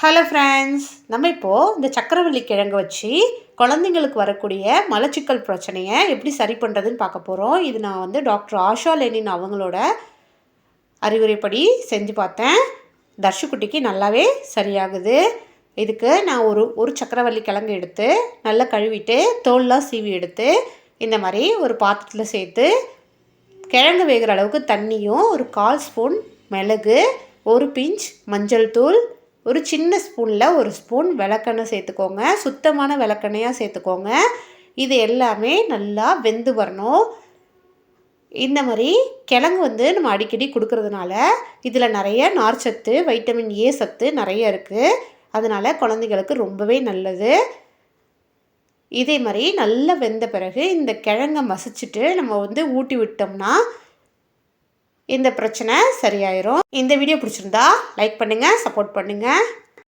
Hello friends நம்ம இப்போது இந்த சக்கரவள்ளி கிழங்கு வச்சு குழந்தைங்களுக்கு வரக்கூடிய மலச்சிக்கல் பிரச்சனையை எப்படி சரி பண்ணுறதுன்னு பார்க்க போகிறோம் இது நான் வந்து டாக்டர் ஆஷா லெனின் அவங்களோட அறிவுரைப்படி செஞ்சு பார்த்தேன். தர்ஷுக்குட்டிக்கு நல்லாவே சரியாகுது. இதுக்கு நான் ஒரு ஒரு சக்கரவள்ளி கிழங்கு எடுத்து நல்லா கழுவிட்டு தோல்லாம் சீவி எடுத்து இந்த மாதிரி ஒரு பாத்திரத்தில் சேர்த்து கிழங்கு வேகிற அளவுக்கு தண்ணியும் ஒரு கால் ஸ்பூன் மிளகு ஒரு பிஞ்ச் மஞ்சள் தூள் ஒரு சின்ன ஸ்பூனில் ஒரு ஸ்பூன் விளக்கெண்ணெய் சேர்த்துக்கோங்க. சுத்தமான விளக்கெண்ணையாக சேர்த்துக்கோங்க. இது எல்லாமே நல்லா வெந்து வரணும். இந்த மாதிரி கிழங்கு வந்து நம்ம அடிக்கடி கொடுக்கறதுனால இதில் நிறைய நார்ச்சத்து வைட்டமின் ஏ சத்து நிறைய இருக்குது அதனால் குழந்தைங்களுக்கு ரொம்பவே நல்லது. இதே மாதிரி நல்லா வெந்த பிறகு இந்த கிழங்கை மசிச்சுட்டு நம்ம வந்து ஊட்டி விட்டோம்னா இந்த பிரச்சனை சரியாயிரும். இந்த வீடியோ பிடிச்சிருந்தா லைக் பண்ணுங்கள் சப்போர்ட் பண்ணுங்கள்